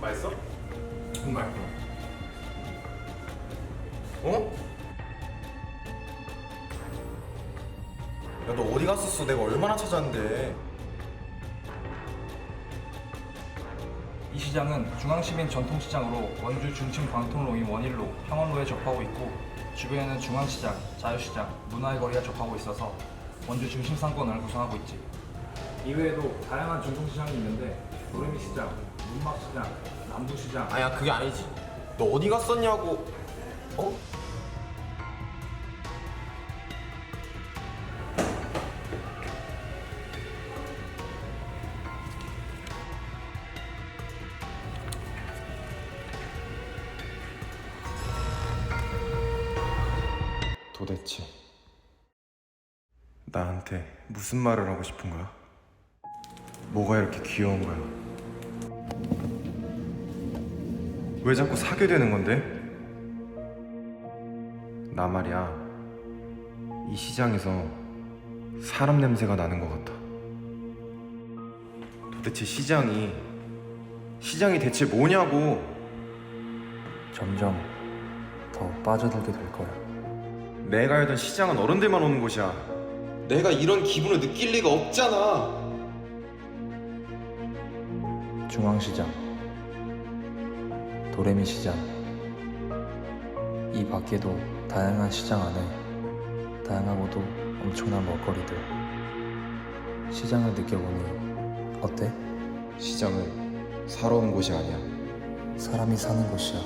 맛있어? 정말 어? 야 너 어디 갔었어? 내가 얼마나 찾았는데 이 시장은 중앙시민 전통시장으로 원주 중심 광통로인 원일로, 평원로에 접하고 있고 주변에는 중앙시장, 자유시장, 문화의 거리가 접하고 있어서 원주 중심 상권을 구성하고 있지. 이외에도 다양한 전통시장이 있는데 도레미시장, 문막시장, 남부시장, 아야 그게 아니지 너 어디 갔었냐고 어? 도대체 나한테 무슨 말을 하고 싶은 거야? 뭐가 이렇게 귀여운 거야? 왜 자꾸 사게 되는 건데? 나 말이야. 이 시장에서 사람 냄새가 나는 것 같아. 도대체 시장이 시장이 대체 뭐냐고? 점점 더 빠져들게 될 거야. 내가 알던 시장은 어른들만 오는 곳이야. 내가 이런 기분을 느낄 리가 없잖아. 중앙시장, 도레미 시장, 이 밖에도 다양한 시장 안에 다양하고도 엄청난 먹거리들. 시장을 느껴보니 어때? 시장은 사러 온 곳이 아니야. 사람이 사는 곳이야.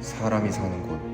사람이 사는 곳.